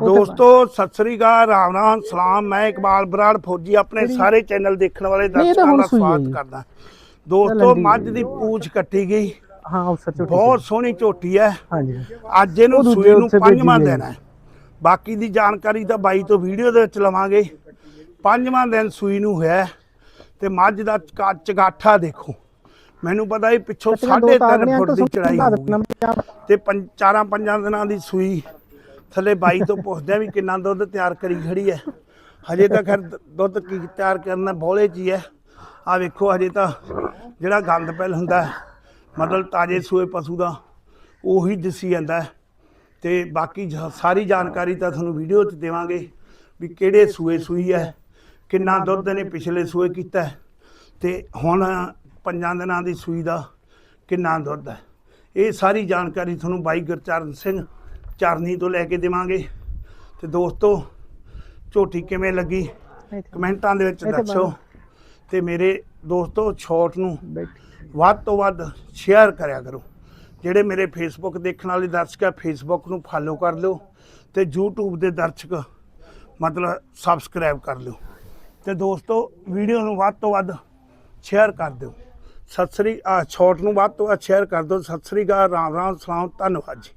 ਦੋਸਤੋ ਸਤਿ ਸ੍ਰੀ ਅਕਾਲ ਰਾਮ ਰਾਮ ਸਲਾਮ ਮੈਂ ਇਕਬਾਲ ਬਰਾੜ ਫੌਜੀ ਆਪਣੇ ਸਾਰੇ ਚੈਨਲ ਦੇਖਣ ਵਾਲੇ ਇਹ ਦਰਸ਼ਕਾਂ ਦਾ ਸਵਾਗਤ। ਕਰਦਾ। ਦੋਸਤੋ ਮੱਝ। ਦੀ ਪੂਛ ਕੱਟੀ ਗਈ। ਹਾਂ ਬਹੁਤ ਸੋਹਣੀ ਝੋਟੀ ਹੈ। ਹਾਂਜੀ। ਅੱਜ ਇਹਨੂੰ ਸੂਈ ਨੂੰ ਪੰਜਵਾਂ ਦਿਨ ਹੈ। ਬਾਕੀ ਦੀ ਜਾਣਕਾਰੀ ਤਾਂ ਬਾਈ ਤੋਂ ਵੀਡੀਓ ਦੇ ਵਿੱਚ ਲਵਾਂਗੇ। ਪੰਜਵਾਂ ਦਿਨ ਸੂਈ ਨੂੰ ਹੋਇਆ ਤੇ ਮੱਝ ਦਾ ਚਗਾਠਾ ਦੇਖੋ। ਮੈਨੂੰ ਪਤਾ ਹੀ ਪਿੱਛੋਂ 3.5 ਫੁੱਟ ਦੀ ਚੜਾਈ ਤੇ ਚਾਰਾਂ ਪੰਜਾਂ ਦਿਨਾਂ ਦੀ ਸੂਈ ਥੱਲੇ ਬਾਈ ਤੋਂ ਪੁੱਛਦੇ ਆ ਵੀ ਕਿੰਨਾ ਦੁੱਧ ਤਿਆਰ ਕਰੀ ਖੜੀ ਹੈ ਹਜੇ ਤਾਂ ਖੈਰ ਦੁੱਧ ਕੀ ਤਿਆਰ ਕਰਨਾ ਬੋਲੇ ਜੀ ਹੈ ਆ ਵੇਖੋ ਹਜੇ ਤਾਂ ਜਿਹੜਾ ਗੰਦ ਪੈਲ ਹੁੰਦਾ ਮਤਲਬ ਤਾਜੇ ਸੂਏ ਪਸ਼ੂ ਦਾ ਉਹੀ ਦਿਸੀ ਜਾਂਦਾ ਹੈ। ਤੇ ਬਾਕੀ ਜ- ਸਾਰੀ ਜਾਣਕਾਰੀ ਤਾਂ ਤੁਹਾਨੂੰ ਵੀਡੀਓ 'ਚ ਦੇਵਾਂਗੇ ਵੀ ਕਿਹੜੇ ਸੂਏ ਸੂਈ ਹੈ ਕਿੰਨਾ ਦੁੱਧ ਨੇ ਪਿਛਲੇ ਸੂਏ ਕੀਤਾ ਹੈ, ਤੇ ਹੁਣ ਪੰਜਾਂ ਦਿਨਾਂ ਦੀ ਸੂਈ ਦਾ ਕਿੰਨਾ ਦੁੱਧ ਹੈ ਇਹ ਸਾਰੀ ਜਾਣਕਾਰੀ ਤੁਹਾਨੂੰ ਬਾਈ ਗੁਰਚਰਨ ਸਿੰਘ ਚਰਨੀ ਤੋਂ ਲੈ ਕੇ ਦੇਵਾਂਗੇ। ਤੇ ਦੋਸਤੋ ਝੋਟੀ ਕਿਵੇਂ ਲੱਗੀ? ਕਮੈਂਟਾਂ ਦੇ ਵਿੱਚ ਦੱਸੋ। ਤੇ ਮੇਰੇ ਦੋਸਤੋ ਸ਼ਾਰਟ ਨੂੰ ਵੱਧ ਤੋਂ ਵੱਧ ਸ਼ੇਅਰ ਕਰਿਆ ਕਰੋ। ਜਿਹੜੇ ਮੇਰੇ ਫੇਸਬੁੱਕ ਦੇਖਣ ਵਾਲੇ ਦਰਸ਼ਕ ਆ ਫੇਸਬੁੱਕ ਨੂੰ ਫਾਲੋ ਕਰ ਲਿਓ ਤੇ YouTube ਦੇ ਦਰਸ਼ਕ ਮਤਲਬ ਸਬਸਕ੍ਰਾਈਬ ਕਰ ਲਿਓ। ਤੇ ਦੋਸਤੋ ਵੀਡੀਓ ਨੂੰ ਵੱਧ ਤੋਂ ਵੱਧ ਸ਼ੇਅਰ ਕਰ ਦਿਓ। ਸਤਿ ਸ੍ਰੀ ਆ ਸ਼ਾਰਟ ਨੂੰ ਵੱਧ ਤੋਂ ਵੱਧ ਸ਼ੇਅਰ ਕਰ ਦਿਓ। ਸਤਿ ਸ੍ਰੀ ਅਕਾਲ ਰਾਮ ਰਾਮ ਸਲਾਮ ਧੰਨਵਾਦ ਜੀ।